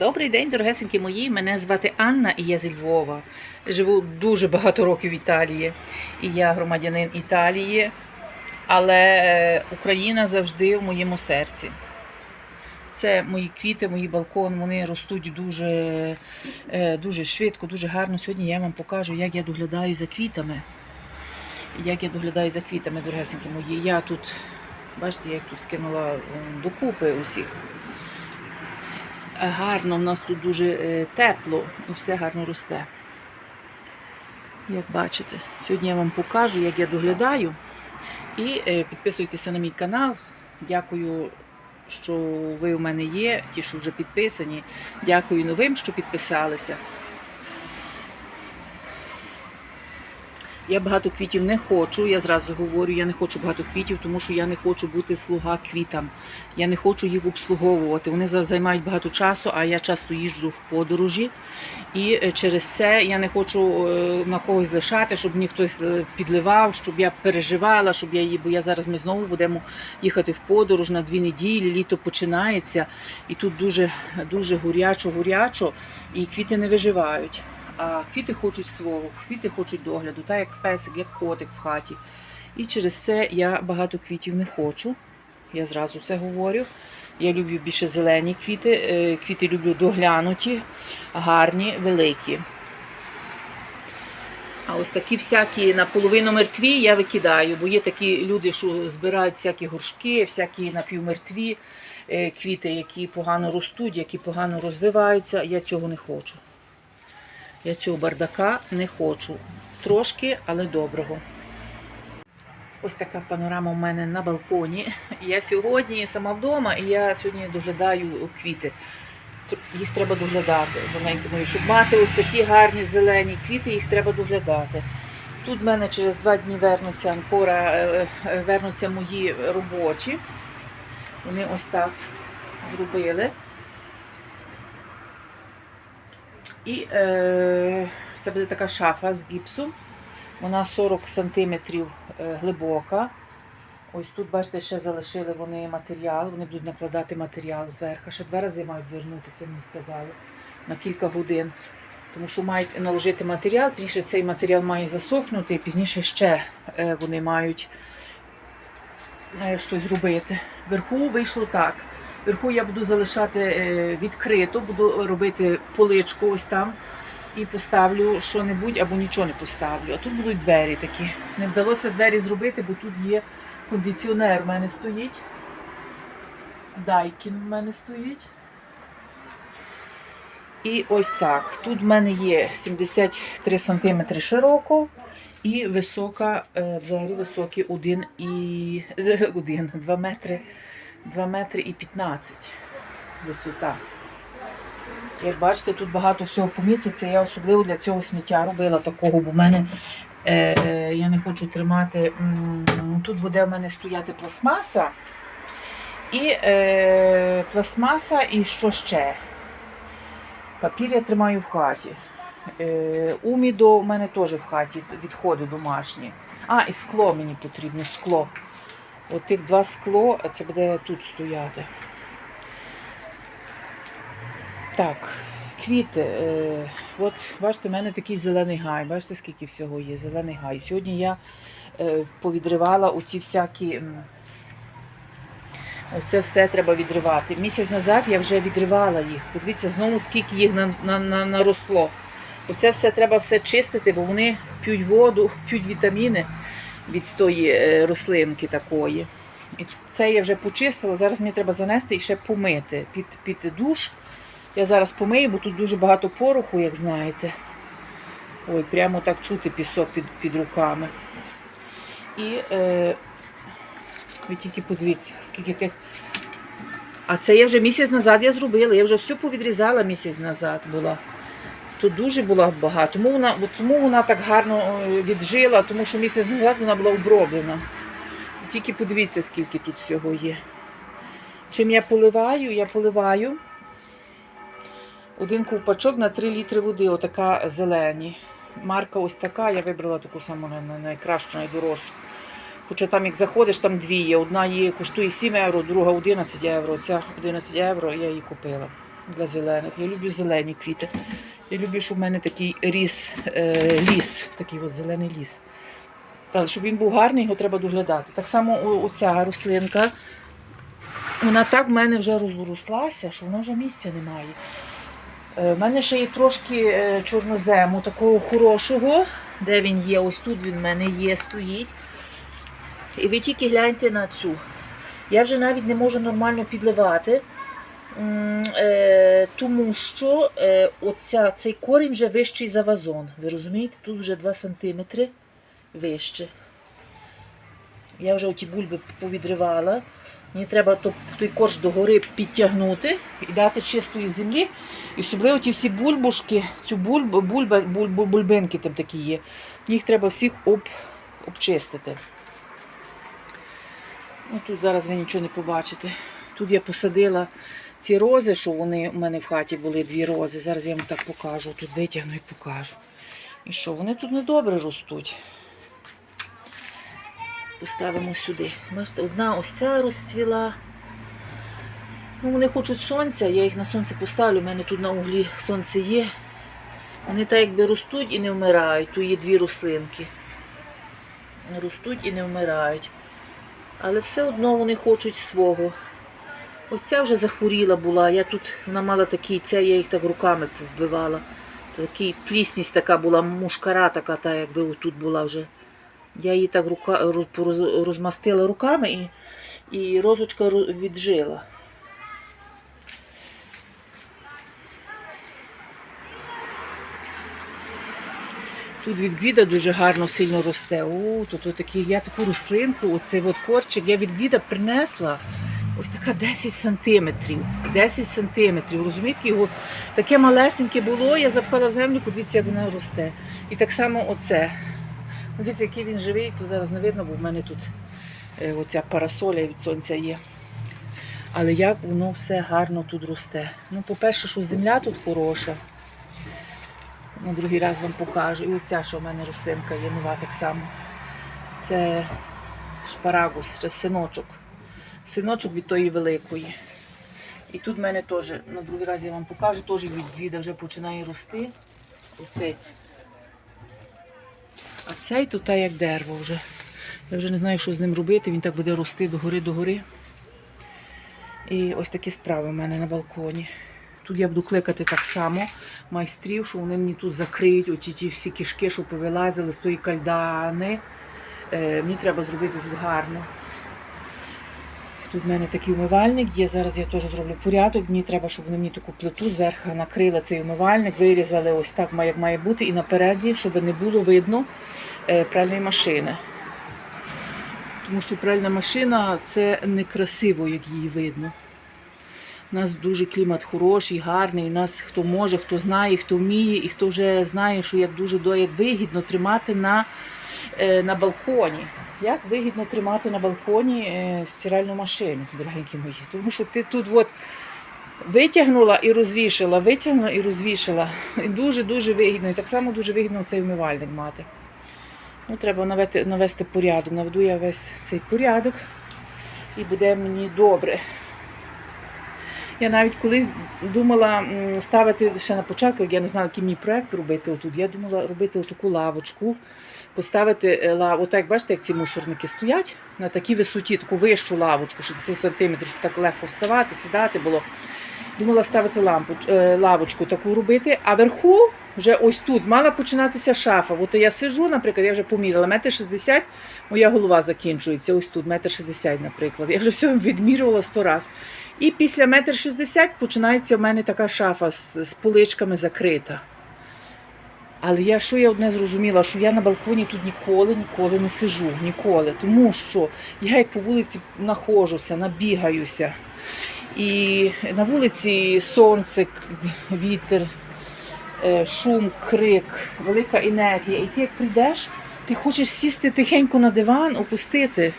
Добрий день, дорогесенькі мої. Мене звати Анна і я зі Львова. Живу дуже багато років в Італії. І я громадянин Італії, але е, Україна завжди в моєму серці. Це мої квіти, мої балкон, вони ростуть дуже, е, дуже швидко, дуже гарно. Сьогодні я вам покажу, як я доглядаю за квітами. Як я доглядаю за квітами, дорогесенькі мої. Я тут, бачите, я їх тут скинула докупи усіх. Гарно, в нас тут дуже е, тепло і все гарно росте. Як бачите, сьогодні я вам покажу, як я доглядаю. І е, підписуйтеся на мій канал. Дякую, що ви у мене є, ті, що вже підписані. Дякую новим, що підписалися. Я багато квітів не хочу, я зразу говорю, я не хочу багато квітів, тому що я не хочу бути слуга квітам. Я не хочу їх обслуговувати. Вони за- займають багато часу, а я часто їжджу в подорожі. І е, через це я не хочу е, на когось лишати, щоб мені хтось е, підливав, щоб я переживала, щоб я її, бо я зараз ми знову будемо їхати в подорож на дві неділі, літо починається, і тут дуже, дуже гурячо-гурячо, і квіти не виживають. А квіти хочуть свого, квіти хочуть догляду, так як песик, як котик в хаті. І через це я багато квітів не хочу. Я зразу це говорю. Я люблю більше зелені квіти. Е, Квіти люблю доглянуті, гарні, великі. А ось такі всякі наполовину мертві я викидаю, бо є такі люди, що збирають всякі горшки, всякі напівмертві е, квіти, які погано ростуть, які погано розвиваються. Я цього не хочу. Я цього бардака не хочу. Трошки, але доброго. Ось така панорама у мене на балконі. Я сьогодні сама вдома і я сьогодні доглядаю квіти. Їх треба доглядати, дорогенькі мої. Щоб мати ось такі гарні зелені квіти, їх треба доглядати. Тут в мене через два дні вернуться анкора, е, е, вернуться мої робочі. Вони ось так зробили. І е, це буде така шафа з гіпсу. Вона 40 см глибока. Ось тут, бачите, ще залишили вони матеріал. Вони будуть накладати матеріал зверху. Ще два рази мають вернутися, мені сказали, на кілька годин. Тому що мають наложити матеріал, пізніше цей матеріал має засохнути, і пізніше ще е, вони мають е, щось зробити. Вверху вийшло так. Вверху я буду залишати е, відкрито, буду робити поличку ось там і поставлю що-небудь або нічого не поставлю. А тут будуть двері такі. Не вдалося двері зробити, бо тут є кондиціонер в мене стоїть. Дайкін в мене стоїть. І ось так. Тут в мене є 73 см широко і висока, е, двері високі 1 і 1, 2 метри, 2 метри і 15 висота. Як бачите, тут багато всього поміститься. Я особливо для цього сміття робила такого, бо в мене е, е, я не хочу тримати. Тут буде в мене стояти пластмаса. І е, пластмаса, і що ще? Папір я тримаю в хаті. Е, умідо у мене теж в хаті, відходи домашні. А, і скло мені потрібно, скло. От тих два скло, а це буде тут стояти. Так, квіти. Е, от бачите, в мене такий зелений гай. Бачите, скільки всього є? Зелений гай. Сьогодні я е, повідривала оці всякі. Оце все треба відривати. Місяць назад я вже відривала їх. Подивіться, знову скільки їх на, на, на, наросло. Оце все треба все чистити, бо вони п'ють воду, п'ють вітаміни від тої е, рослинки такої. І це я вже почистила. Зараз мені треба занести і ще помити під, під душ. Я зараз помию, бо тут дуже багато пороху, як знаєте. Ой, прямо так чути пісок під, під руками. І е, ви тільки подивіться, скільки тих. А це я вже місяць назад я зробила. Я вже все повідрізала місяць назад була. Тут дуже була багато. Тому вона, тому вона так гарно е, віджила, тому що місяць назад вона була оброблена. Тільки подивіться, скільки тут всього є. Чим я поливаю? Я поливаю один ковпачок на 3 літри води, отака зелені. Марка ось така, я вибрала таку саму на- на- найкращу, найдорожчу. Хоча там, як заходиш, там дві є. Одна є, коштує 7 євро, друга 11 євро. Ця 11 євро я її купила. для зелених. Я люблю зелені квіти. Я люблю, щоб в мене такий ріс, е, ліс, такий от зелений ліс. Але щоб він був гарний, його треба доглядати. Так само оця рослинка, вона так в мене вже розрослася, що вона вже місця немає. Е, В мене ще є трошки е, чорнозему, такого хорошого, де він є. Ось тут він в мене є, стоїть. І ви тільки гляньте на цю. Я вже навіть не можу нормально підливати, е, тому що е, оця, цей корінь вже вищий за вазон. Ви розумієте? Тут вже 2 см вище. Я вже оті бульби повідривала. Мені треба то- той корж догори підтягнути і дати чистої землі. І особливо ті всі бульбушки, цю бульбу, бульба, бульбу, бульбинки там такі є. Їх треба всіх об, обчистити. Ну, тут зараз ви нічого не побачите. Тут я посадила ці рози, що вони у мене в хаті були дві рози. Зараз я вам так покажу. Тут витягну і покажу. І що, вони тут недобре ростуть. Поставимо сюди. Бачите, одна ось ця розцвіла. Ну, вони хочуть сонця, я їх на сонце поставлю, у мене тут на углі сонце є. Вони так якби ростуть і не вмирають. Тут є дві рослинки. Ростуть і не вмирають. Але все одно вони хочуть свого. Ось ця вже захворіла була. Я тут вона мала такий, це я їх так руками повбивала. Такий плісність така була, мушкара така, та якби отут була вже. Я її так рука, роз- розмастила руками і, і розочка віджила. Тут від гвіда дуже гарно сильно росте. О, тут отакий, я таку рослинку, оцей от корчик, я від гвіда принесла. Ось така 10 сантиметрів. 10 сантиметрів. Розумієте, його таке малесеньке було, я запхала в землю, подивіться, як воно росте. І так само оце. Ну, Дивіться, який він живий, то зараз не видно, бо в мене тут е, оця парасоля від сонця є. Але як воно все гарно тут росте. Ну, по-перше, що земля тут хороша. На другий раз вам покажу. І оця, що в мене рослинка є нова так само. Це шпарагус, це синочок. Синочок від тої великої. І тут в мене теж, на другий раз я вам покажу, теж від звіда вже починає рости. Оцей. А цей тут як дерево вже. Я вже не знаю, що з ним робити, він так буде рости догори, догори. І ось такі справи в мене на балконі. Тут я буду кликати так само майстрів, що вони мені тут закриють оті ті всі кишки, що повилазили з тої кальдани. Е, мені треба зробити тут гарно. Тут в мене такий умивальник є. Зараз я теж зроблю порядок. Мені треба, щоб вони мені таку плиту зверху накрили цей умивальник, вирізали ось так, як має бути, і напереді, щоб не було видно е, пральної машини. Тому що пральна машина це некрасиво, як її видно. У нас дуже клімат хороший, гарний. У нас хто може, хто знає, хто вміє, і хто вже знає, що як дуже вигідно тримати на, е, на балконі. Як вигідно тримати на балконі е, стиральну машину, дорогенькі мої. Тому що ти тут от витягнула і розвішила, витягнула і розвішала. І дуже-дуже вигідно. І так само дуже вигідно цей умивальник мати. Ну, треба навести, навести порядок. Наведу я весь цей порядок і буде мені добре. Я навіть колись думала ставити ще на початку, як я не знала, який мій проект робити отут. Я думала робити таку лавочку, поставити е, лаву. Отак, бачите, як ці мусорники стоять на такій висоті, таку вищу лавочку, 60 сантиметрів, щоб так легко вставати, сідати було. Думала ставити лампу, е, лавочку таку робити, а вверху вже ось тут мала починатися шафа. От я сиджу, наприклад, я вже поміряла, метр шістдесят, моя голова закінчується. Ось тут, метр шістдесят, наприклад. Я вже все відмірювала сто раз. І після метр шістдесят починається в мене така шафа з, з поличками закрита. Але я що я одне зрозуміла, що я на балконі тут ніколи, ніколи не сижу, ніколи. Тому що я як по вулиці нахожуся, набігаюся. І на вулиці сонце, вітер, е, шум, крик, велика енергія. І ти як прийдеш, ти хочеш сісти тихенько на диван, опустити,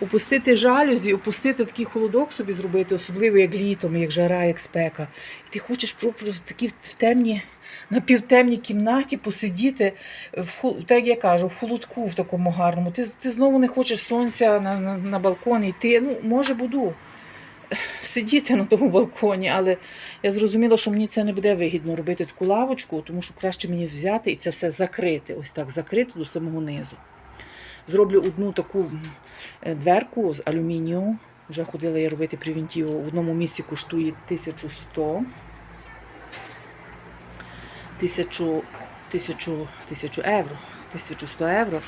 опустити жалюзі, опустити такий холодок собі зробити, особливо як літом, як жара, як спека. І ти хочеш просто в такій в темній, на півтемній кімнаті посидіти, в, так я кажу, в холодку в такому гарному. Ти, ти знову не хочеш сонця на, на, на балкон йти. Ну, може, буду. сидіти на тому балконі, але я зрозуміла, що мені це не буде вигідно робити таку лавочку, тому що краще мені взяти і це все закрити. Ось так закрити до самого низу. Зроблю одну таку е, дверку з алюмінію. Вже ходила я робити превентиву. В одному місці коштує 1100. 1000, 1000, 1000 євро, 1100 євро.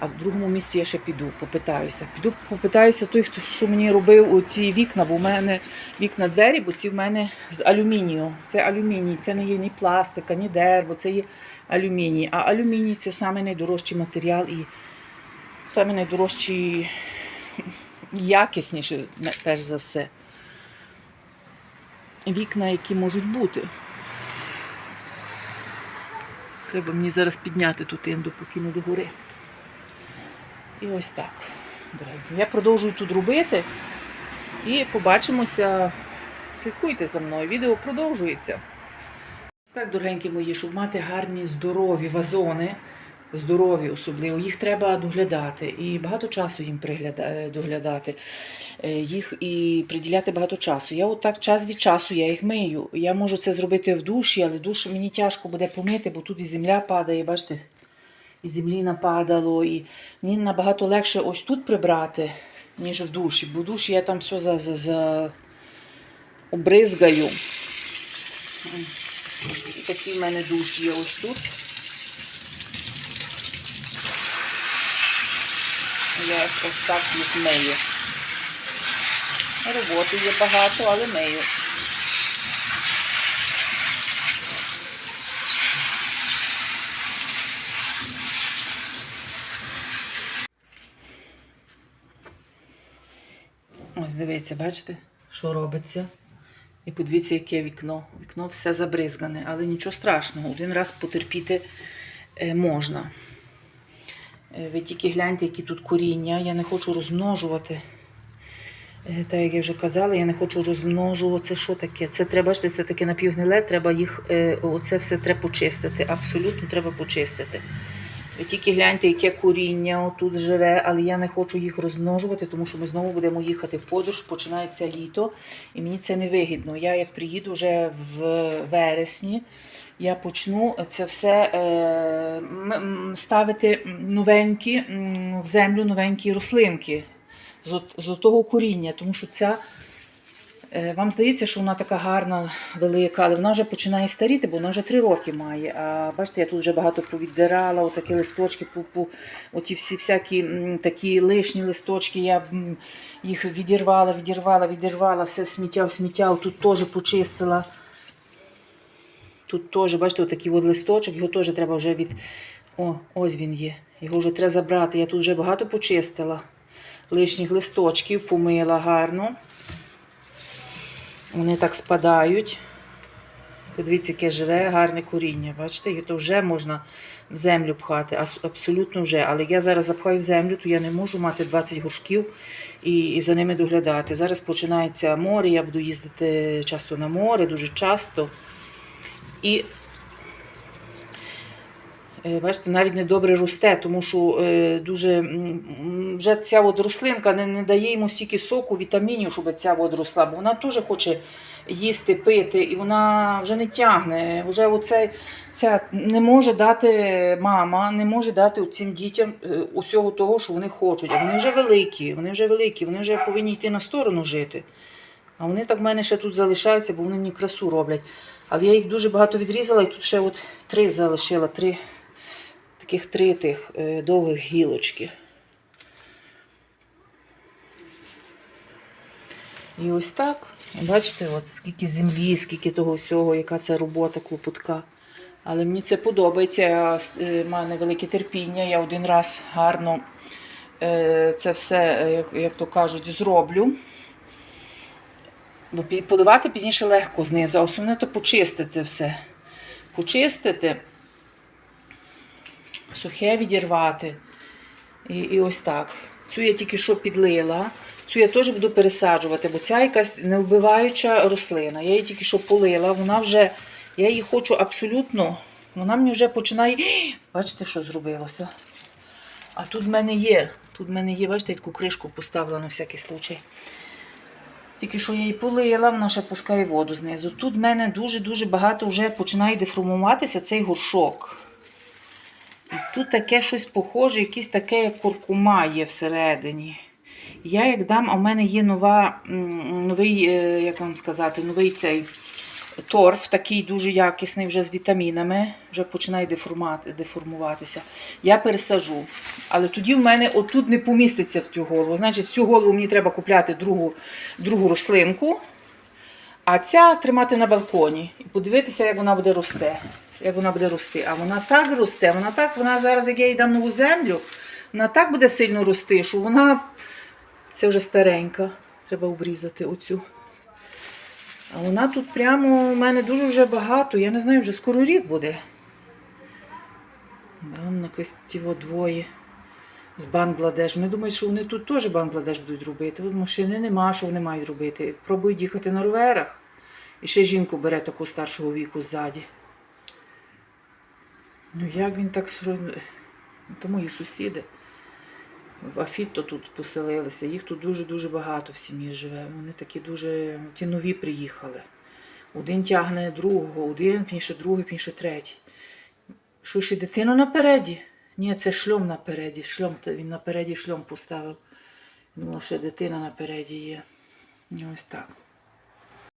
А в другому місці я ще піду, попитаюся. Піду попитаюся той, хто що мені робив оці вікна, бо в мене вікна двері, бо ці в мене з алюмінію. Це алюміній, це не є ні пластика, ні дерево, це є алюміній. А алюміній це найдорожчий матеріал і саме найдорожчий, якісніший, перш за все. Вікна, які можуть бути. Треба мені зараз підняти ту тинду, покину до гори. І ось так. Дорогі. Я продовжую тут робити. І побачимося. Слідкуйте за мною. Відео продовжується. Так, дорогенькі мої, щоб мати гарні, здорові вазони, здорові особливо, їх треба доглядати. І багато часу їм пригляда- е, доглядати. Е, Їх і приділяти багато часу. Я отак час від часу я їх мию. Я можу це зробити в душі, але душ мені тяжко буде помити, бо тут і земля падає, бачите, і землі нападало. І мені набагато легше ось тут прибрати, ніж в душі. Бо в душі я там все за, за, за... обризгаю. І такий в мене душ є ось тут. Я ось так. Роботи є багато, але мию. Ось дивіться, бачите, що робиться. І подивіться, яке вікно. Вікно все забризгане, але нічого страшного. Один раз потерпіти е, можна. Е, Ви тільки гляньте, які тут коріння. Я не хочу розмножувати. Е, Так як я вже казала, я не хочу розмножувати. Це що таке? Це треба, бачите, це таке напівгниле, треба їх, е, оце все треба почистити. Абсолютно треба почистити. Ви тільки гляньте, яке коріння тут живе, але я не хочу їх розмножувати, тому що ми знову будемо їхати в подорож, починається літо, і мені це не вигідно. Я як приїду вже в вересні, я почну це все е, ставити новенькі в землю новенькі рослинки з того коріння, тому що ця. Е, Вам здається, що вона така гарна, велика, але вона вже починає старіти, бо вона вже три роки має. А бачите, я тут вже багато повіддирала, отакі листочки, пу- пу- оті всі всякі такі лишні листочки, я їх відірвала, відірвала, відірвала, все сміття в сміття, тут теж почистила. Тут теж, бачите, отакий от листочок, його теж треба вже від. О, ось він є. Його вже треба забрати. Я тут вже багато почистила. Лишніх листочків, помила гарно. Вони так спадають. Подивіться, яке живе, гарне коріння. Бачите, і то вже можна в землю пхати, абсолютно вже. Але я зараз запхаю в землю, то я не можу мати 20 горшків і, і за ними доглядати. Зараз починається море, я буду їздити часто на море, дуже часто. І бачите, навіть не добре росте, тому що е, дуже вже ця от рослинка не, не дає йому стільки соку, вітамінів, щоб ця от росла, бо вона теж хоче їсти, пити, і вона вже не тягне. Вже оце, ця не може дати мама, не може дати цим дітям е, усього того, що вони хочуть. А вони вже великі, вони вже великі, вони вже повинні йти на сторону жити. А вони так в мене ще тут залишаються, бо вони мені красу роблять. Але я їх дуже багато відрізала, і тут ще от три залишила, три таких три тих е, довгих гілочки. І ось так. Бачите, от скільки землі, скільки того всього, яка це робота клопотка. Але мені це подобається. Я е, маю невелике терпіння. Я один раз гарно е, це все, як то кажуть, зроблю. Бо поливати пізніше легко знизу, а основне то почистити це все. Почистити, сухе відірвати. І, і ось так. Цю я тільки що підлила. Цю я теж буду пересаджувати, бо ця якась невбиваюча рослина. Я її тільки що полила, вона вже, я її хочу абсолютно, вона мені вже починає. Бачите, що зробилося? А тут в мене є. Тут в мене є, бачите, я таку кришку поставила на всякий случай. Тільки що я її полила, вона ще пускає воду знизу. Тут в мене дуже-дуже багато вже починає деформуватися цей горшок. Тут таке щось похоже, якесь таке, як куркума є всередині. Я як дам, в мене є нова, новий, е, як вам сказати, новий цей торф, такий дуже якісний, вже з вітамінами, вже починає деформуватися. Я пересажу. Але тоді в мене отут не поміститься в цю голову. Значить, цю голову мені треба купляти другу, другу рослинку, а ця тримати на балконі і подивитися, як вона буде рости. Як вона буде рости. А вона так росте, вона так, вона зараз, як я їй дам нову землю, вона так буде сильно рости, що вона. Це вже старенька. Треба обрізати оцю. А вона тут прямо у мене дуже вже багато. Я не знаю, вже скоро рік буде. Да, на квестіво двоє з Бангладеш. Вони думають, що вони тут теж Бангладеш будуть робити. Тут машини нема, що вони мають робити. Пробують їхати на роверах. І ще жінку бере таку старшого віку ззаді. Ну як він так сро- То мої сусіди. В Афіто тут поселилися. Їх тут дуже-дуже багато в сім'ї живе. Вони такі дуже ті нові приїхали. Один тягне другого, один, пізніше другий, пізніше третій. Що ще дитину напереді? Ні, це шльом напереді. Шльом, він напереді шльом поставив. Думав, що дитина напереді є. Ну, Ось так.